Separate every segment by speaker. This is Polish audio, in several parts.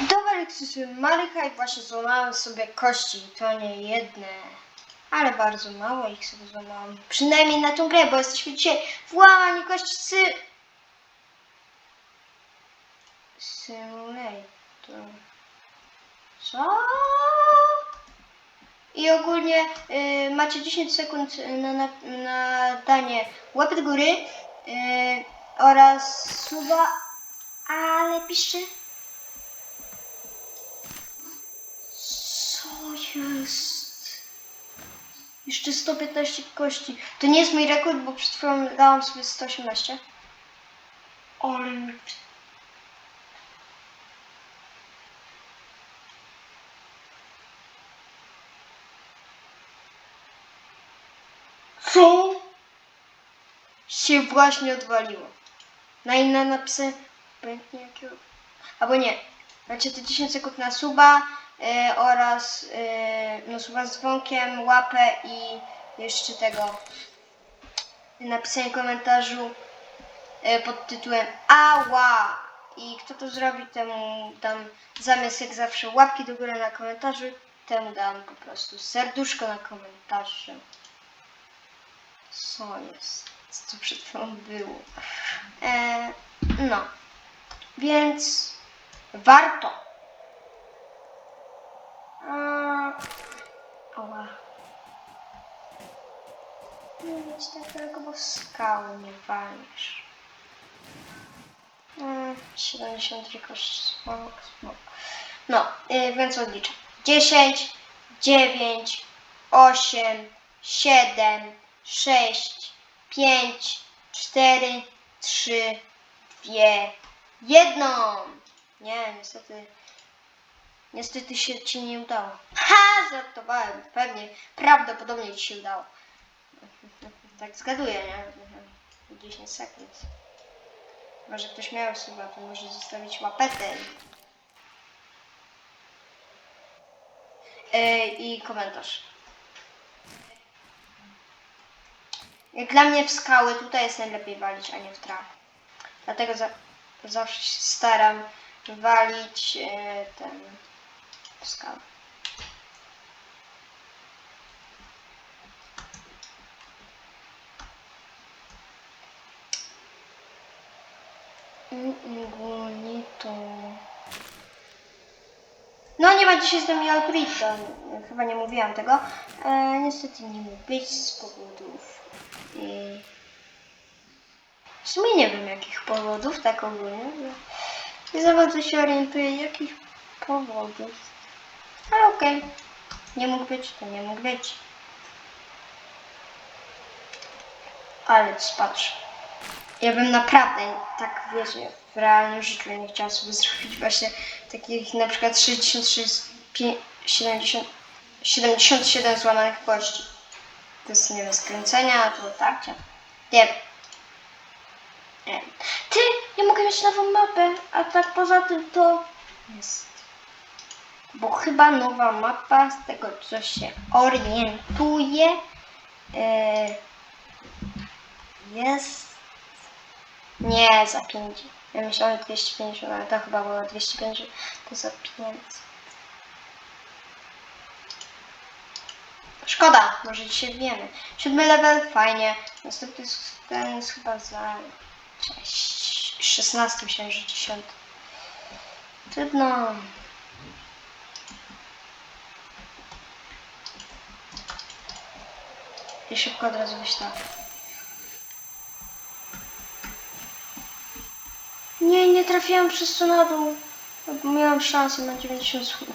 Speaker 1: Dobra, Lexusy Marycha i właśnie złamałem sobie kości. To nie jedne, ale bardzo mało ich sobie złamałem. Przynajmniej na tą grę, bo jesteśmy dzisiaj w łamaniu kości sy... Simulator. Co? I ogólnie y, macie 10 sekund na, na, na danie łapy do góry y, oraz suba, ale piszcie. Co jest? Jeszcze 115 kości. To nie jest mój rekord, bo przed chwilą dałam sobie 118. Ale mi Co? Się właśnie odwaliło. Na inne napisy pęknie jakiego. Albo nie. Macie te 10 sekund na suba oraz e, no suba z dzwonkiem, łapę i jeszcze tego napisanie komentarzu e, pod tytułem Ała! I kto to zrobi, temu dam zamiast jak zawsze łapki do góry na komentarzu, temu dam po prostu serduszko na komentarzu. Co jest? Co to przed chwilą było? E, no. Więc warto. Oła. Nie mieć tak daleko, bo skały nie walniesz. Mm, 73 kości smok, smok. No, y, więc odliczam. 10, 9, 8, 7, 6, 5, 4, 3, 2, 1. Nie, niestety. Niestety się ci nie udało. Ha, żartowałem. Pewnie, prawdopodobnie ci się udało. Tak zgaduję, nie? 10 sekund. Może ktoś miał suba, to może zostawić łapetę. Yy, I komentarz. Jak dla mnie w skały tutaj jest najlepiej walić, a nie w trawę. Dlatego za, zawsze się staram walić e, ten w skały. Mm, Ogólnie to... No nie ma dzisiaj z nami Albrito, chyba nie mówiłam tego. E, niestety nie mógł być z powodów... E, w sumie nie wiem jakich powodów, tak ogólnie. Nie za bardzo się orientuję jakich powodów. Ale okej. Nie mógł być, to nie mógł być. Ale patrz. Ja bym naprawdę tak, wiecie, w realnym życiu nie chciała sobie zrobić właśnie takich na przykład 66, pi- 70, 77 złamanych kości. To jest nie wiem, skręcenia, to wiem. Nie wiem. Ty, ja mogę mieć nową mapę, a tak poza tym to jest. Bo chyba nowa mapa, z tego co się orientuje, e, jest. Nie, za 5. Ja myślałam 250, ale to chyba było 250, to za 500. Szkoda, może dzisiaj wiemy. Siódmy level, fajnie. Następny ten jest chyba za Cześć. 16 myślałem, że 10. Trudno. I szybko od razu wyślę. Nie, nie trafiłam przez to na dół. Miałam szansę na 90 słów.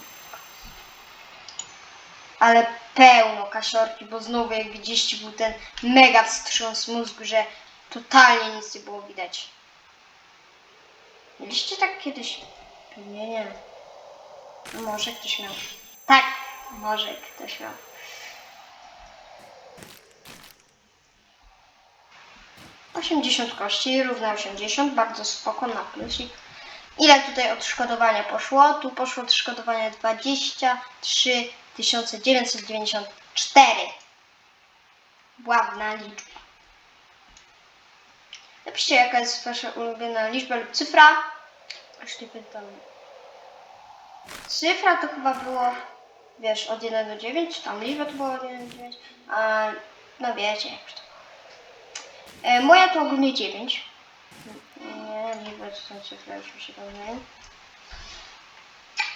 Speaker 1: Ale pełno kasiorki, bo znowu jak widzieliście był ten mega wstrząs mózgu, że totalnie nic nie było widać. Mieliście tak kiedyś? Pewnie nie. Może ktoś miał. Tak, może ktoś miał. Osiemdziesiąt kości, równa 80, bardzo spoko na plusik. Ile tutaj odszkodowania poszło? Tu poszło odszkodowanie 23 994. Ładna liczba. Napiszcie jaka jest wasza ulubiona liczba lub cyfra. Jeśli pytam. Cyfra to chyba było, wiesz, od 1 do 9, tam liczba to była od 1 do 9, a no wiecie jak to. E, moja to ogólnie 9. Nie, liczba to są cyfry, już mi się pomyliły.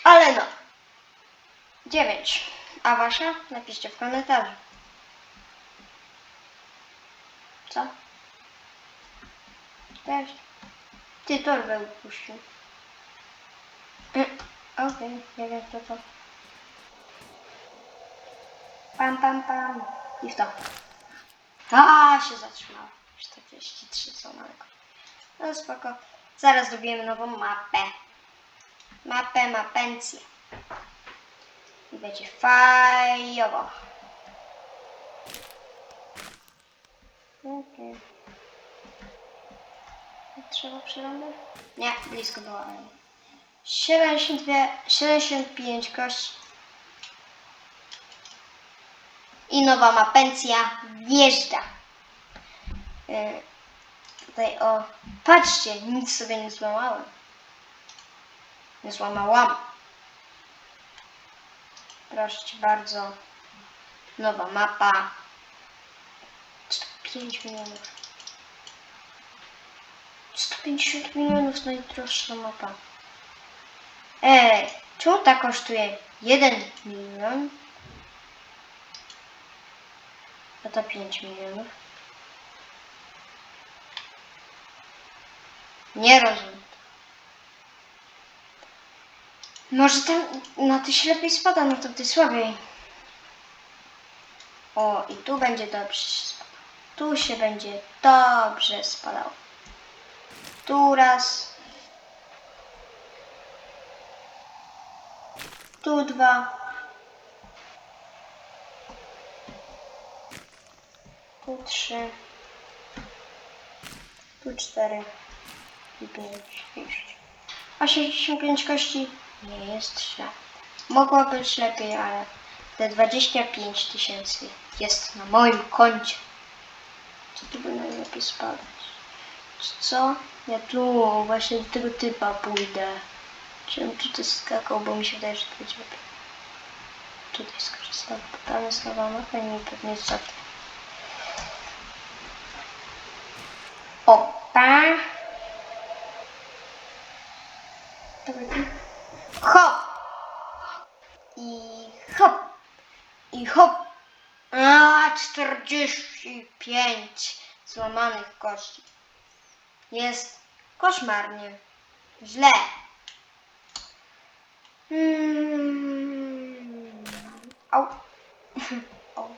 Speaker 1: Ale no. 9. A wasza? Napiszcie w komentarzu. Co? Cześć. Ty torbę upuścił. Mm, Okej, nie wiem kto to. Pam, pam, pam. I w to. A, się zatrzymało. 43 są maleko. No spoko. Zaraz dobijemy nową mapę. Mapę, mapencję. I będzie fajowo. Okej. Trzeba przylądować? Nie, blisko było. ale nie. 72, 75 kości. I nowa mapencja wjeżdża. Yy, tutaj o, patrzcie, nic sobie nie złamałem. Nie złamałam. Proszę cię bardzo. Nowa mapa. 105 milionów. 150 milionów najdroższa mapa. Ej, czemu ta kosztuje 1 milion? A ta 5 milionów? Nie rozumiem. Może tam na ty się lepiej spada, no to ty słabiej. O, i tu będzie dobrze się spadał. Tu się będzie dobrze spadało. Tu raz. Tu dwa. Tu trzy. Tu cztery. A 65 kości nie jest źle. Mogło być lepiej, ale te 25 tysięcy jest na moim koncie. Co tu by najlepiej spadać? Co? Ja tu właśnie do tego typa pójdę. Czym tutaj skakał, bo mi się wydaje, że to będzie lepiej. Tutaj skorzystam. Tam jest nowa mapa i mi pewnie jest za to. Opa! Dobra, tu. Hop! I hop! I hop! A, 45 złamanych kości. Jest koszmarnie. Źle. Mm. Au. Au.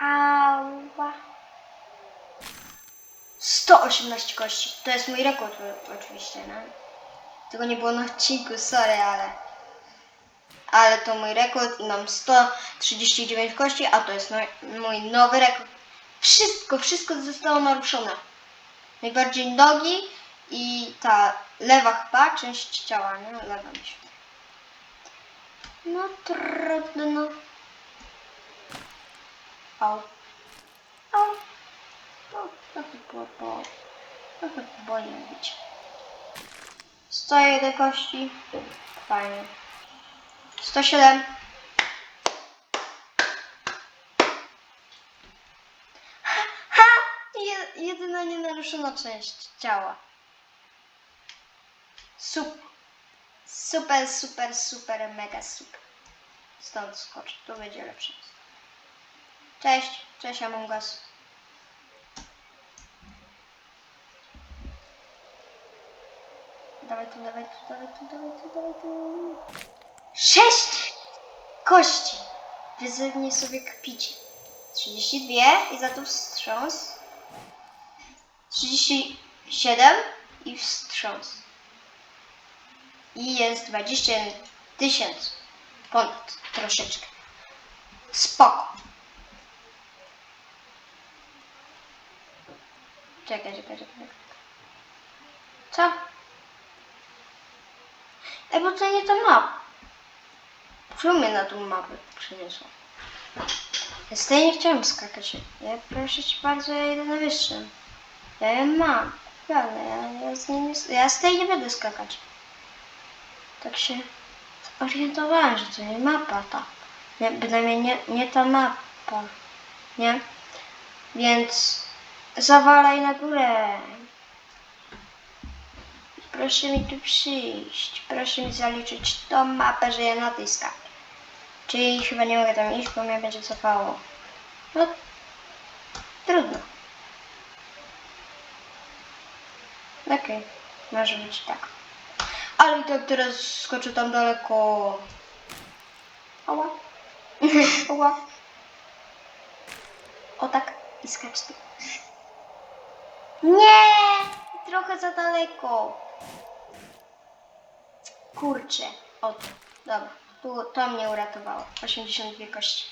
Speaker 1: Ała. 118 kości. To jest mój rekord oczywiście, no. Tego nie było na odcinku, sorry, ale... Ale to mój rekord i mam 139 kości, a to jest no, mój nowy rekord. Wszystko, wszystko zostało naruszone. Najbardziej nogi i ta lewa chyba część ciała, nie? Lewa mi się. No trudno. Au. Au. No, trochę było, bo... Trochę boli mówić. 101 kości. Fajnie. 107. Ha! Je, jedyna nienaruszona część ciała. Super. Super, super, super, mega super. Stąd skoczę, to będzie lepsze. Cześć, cześć Among Us. Dawaj tu, dawaj tu, dawaj tu, dawaj tu, dawaj tu. Sześć kości. Wyzywnie sobie kpicie. 32 i za to wstrząs. 37 i wstrząs. I jest 20 tysięcy. Ponad troszeczkę. Spoko. Czekaj, czekaj. czekaj. Co? Ej, bo to nie ta mapa. Czemu mnie na tą mapę przyniosło? Ja z tej nie chciałem skakać. Ja proszę cię bardzo, ja idę na wyższym. Ja ją mam. Pewnie, ja, ja, z niej nie, ja z tej nie będę skakać. tak się zorientowałem, że to nie mapa ta. Nie, bynajmniej nie, nie ta mapa. Nie? Więc zawalaj na górę. Proszę mi tu przyjść. Proszę mi zaliczyć tą mapę, że ja na tej skaczę. Czyli chyba nie mogę tam iść, bo mnie będzie cofało. No, trudno. Okej, może być tak. Ale i tak teraz skoczę tam daleko. Ała. Ała. O tak. I skacz tu. Nie! Trochę za daleko. Kurczę. O. Dobra. To mnie uratowało. 82 kości.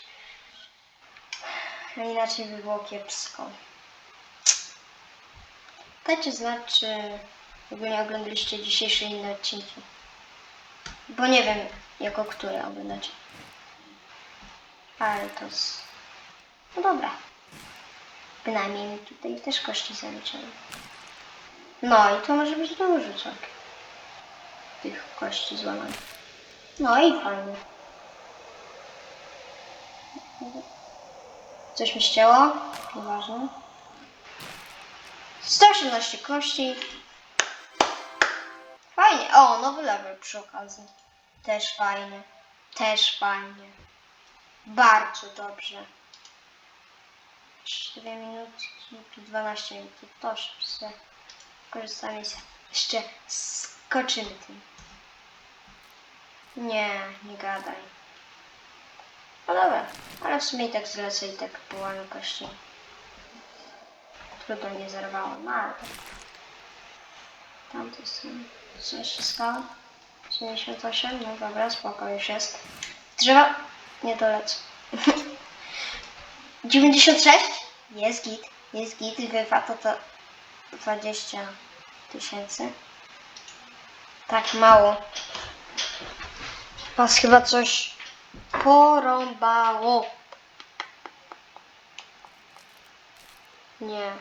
Speaker 1: A inaczej by było kiepsko. Dajcie znać, czy w ogóle oglądaliście dzisiejsze inne odcinki. Bo nie wiem, jako które oglądacie. Ale to z... No dobra. Bynajmniej mi tutaj też kości zaliczają. No i to może być dużo całkiem. Tych kości złamanych. No i fajnie. Coś mi ścięło? Nieważne. 118 kości. Fajnie. O, nowy level przy okazji. Też fajnie. Też fajnie. Bardzo dobrze. 4 minutki, tu 12 minut. To sobie korzystamy z... Jeszcze skoczymy tym. Nie, nie gadaj. No dobra, ale w sumie i tak zlecę i tak połamy kości. Trudno nie zerwało, no ale. Tam to jest co jeszcze stało? 78, no dobra, spoko już jest. Drzewa? Nie dolecę. 96? Jest git, jest git, wypłata to 20 tysięcy. Tak mało. Was chyba coś porąbało. Nie.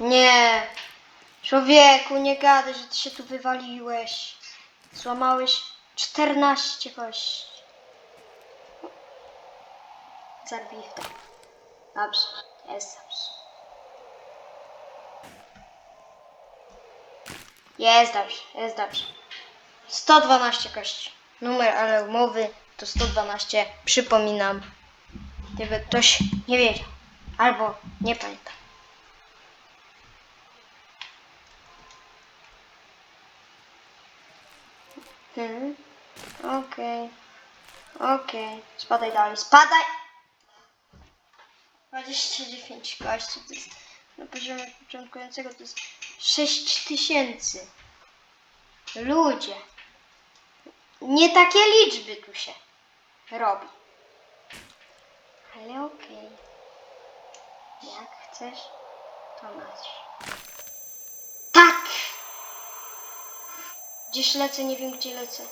Speaker 1: Nie. Człowieku, nie gadaj, że ty się tu wywaliłeś. Złamałeś 14 kości. Zabij w to. Dobrze, jest dobrze. Jest dobrze, jest dobrze. 112 kości. Numer ale umowy to 112. Przypominam. Gdyby ktoś nie wiedział. Albo nie pamięta. Mhm. Okej. Okej. Spadaj dalej. Spadaj! 29 kości to jest na poziomie początkującego to jest 6 tysięcy. Ludzie. Nie takie liczby tu się robi. Ale okej. Jak chcesz, to masz. Tak! Gdzieś lecę, nie wiem gdzie lecę.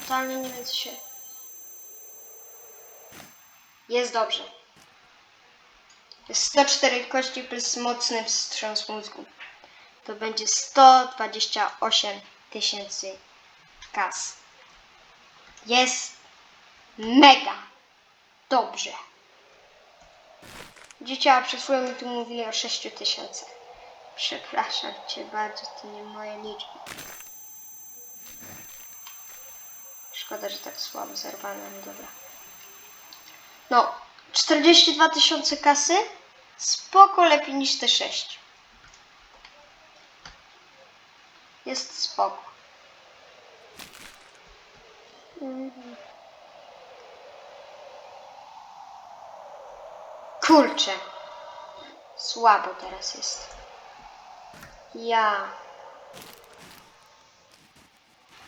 Speaker 1: Totalnie nie wiem co się... Jest dobrze. Jest 104 kości plus mocny wstrząs mózgu. To będzie 128 tysięcy kas. Jest mega dobrze. Dzieciała przed chwilą mi tu mówili o 6 tysiącach. Przepraszam cię bardzo, to nie moje liczby. Szkoda, że tak słabo zerwane, ale dobra. No, 42 tysiące kasy? Spoko, lepiej niż te 6. Jest spoko. Kurczę. Słabo teraz jest. Ja.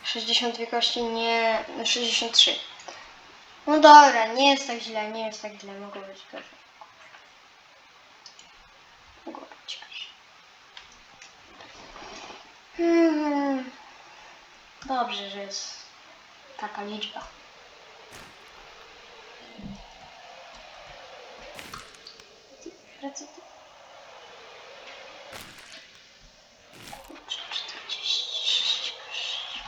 Speaker 1: 62 kości, nie. no 63. No dobra, nie jest tak źle, nie jest tak źle, mogło być gorzej. Mogło być gorzej. Hmm. Dobrze, że jest taka liczba. Wracaj tu. Kurczę, 46 kości.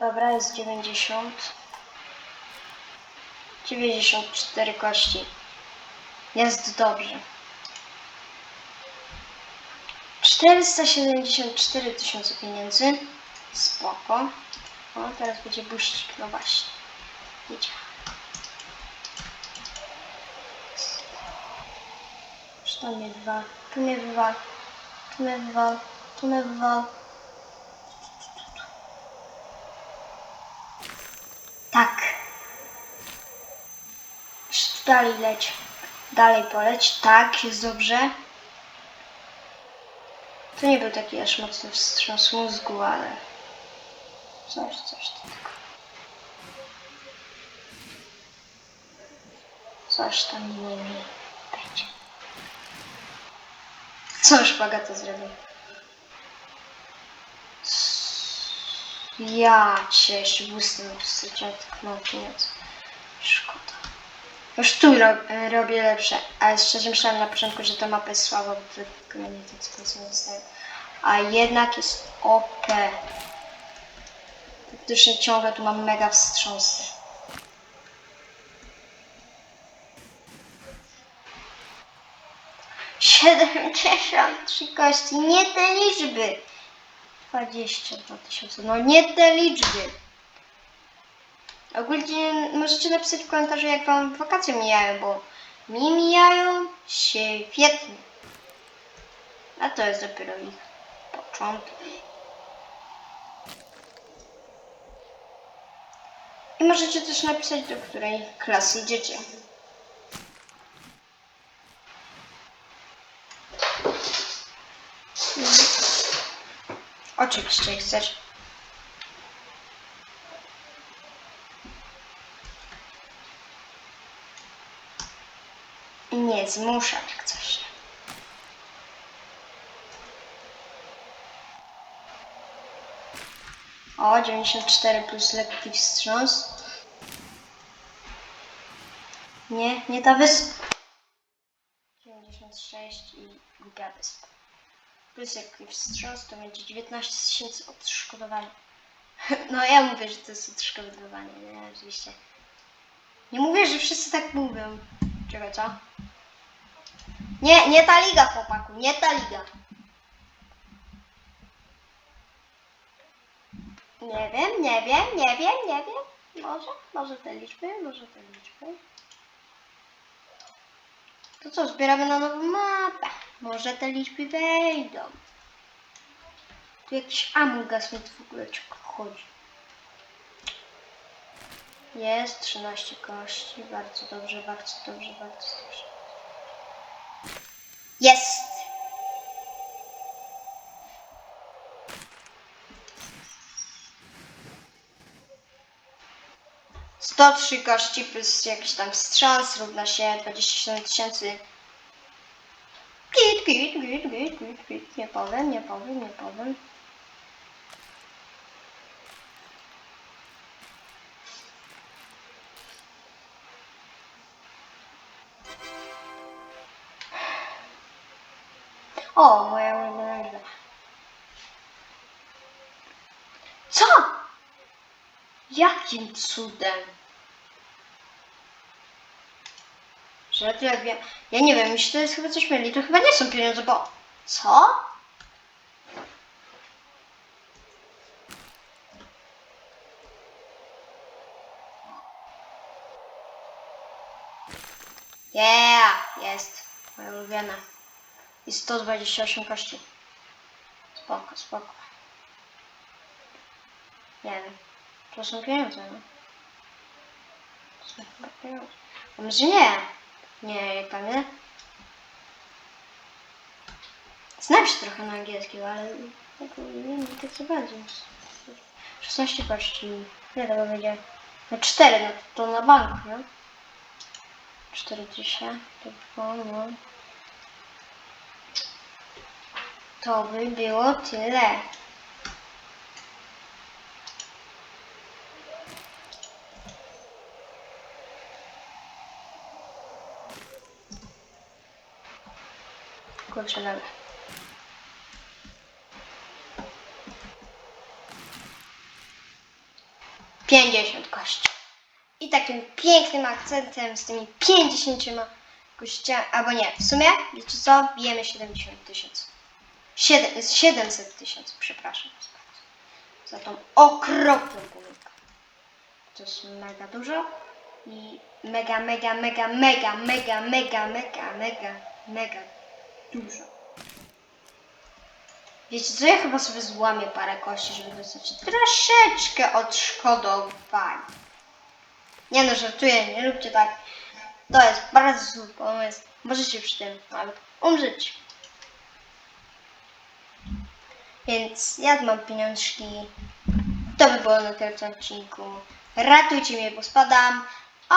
Speaker 1: Dobra, jest 90. 94 kości. Jest dobrze. 474 tysiące pieniędzy. Spoko. O, teraz będzie buścik, no właśnie. Idzie. Czy to mnie wywal? Tu mnie wywal. Tu mnie wywal. Tu mnie wywal. Tak. Jeszcze dalej leć. Dalej poleć. Tak, jest dobrze. To nie był taki aż mocny wstrząs mózgu, ale coś, coś tam. Coś tam nie będzie. Co to zrobił? Ja cię jeszcze błysnę straciłem tak mało pieniędzy. Szkoda. Już tu ro robię lepsze, ale szczerze myślałem na początku, że ta mapa jest słaba, bo tylko mnie te cyfry nie dostają. A jednak jest OP. Faktycznie ciągle tu mam mega wstrząsy. Siedemdziesiąt trzy kości, nie te liczby. 22 tysiące, no nie te liczby. Ogólnie możecie napisać w komentarzu, jak wam wakacje mijają, bo mi mijają świetnie. A to jest dopiero ich początek. I możecie też napisać, do której klasy idziecie. Oczywiście jak chcesz. Nie zmuszam jak coś. O, 94 plus lekki wstrząs. Nie, nie ta wyspa. 96 i głupia wyspa. Plus lekki wstrząs to będzie 19 tysięcy odszkodowania. No ja mówię, że to jest odszkodowanie, nie, oczywiście. Nie mówię, że wszyscy tak mówią. Czego co? Nie, nie ta liga, chłopaku, nie ta liga. Nie wiem, nie wiem, nie wiem, nie wiem. Może, może te liczby, może te liczby. To co, zbieramy na nową mapę. Może te liczby wejdą. Tu jakiś amugas mi w ogóle chodzi. Jest 13 kości. Bardzo dobrze, bardzo dobrze, bardzo dobrze. Jest! Sto trzy kości plus jakiś tam wstrząs równa się 27 tysięcy. Git, git, git, git, git, git. Nie powiem, nie powiem, nie powiem. Jakim cudem? Że to jak wiem. Ja nie wiem, jeśli to jest chyba coś mieli, to chyba nie są pieniądze, bo. Co? Yeah, jest. Moja ulubiona. I 128 kości. Spoko, spoko. Nie wiem. To są pieniądze, no. To są chyba pieniądze. A może nie? Nie, jak nie? Znam się trochę na angielskim, ale tak nie wiem, tak co będzie. 16 kości. Ile tego będzie? No 4, no to na bank, no. 40, to było, no. To by było tyle. Kurczę, dobra. 50 kości. I takim pięknym akcentem z tymi 50 kościami, albo nie, w sumie, wiecie co, bijemy 70 tysięcy. Siedem- 700 tysięcy, przepraszam. Za tą okropną pomyłkę. To jest mega dużo i mega, mega, mega, mega, mega, mega, mega, mega, mega dużo. Wiecie co, ja chyba sobie złamię parę kości, żeby dostać troszeczkę odszkodowań. Nie no, żartuję, nie róbcie tak. To jest bardzo zły pomysł. Możecie przy tym nawet umrzeć. Więc ja mam pieniążki. To by było na tym odcinku. Ratujcie mnie, bo spadam. A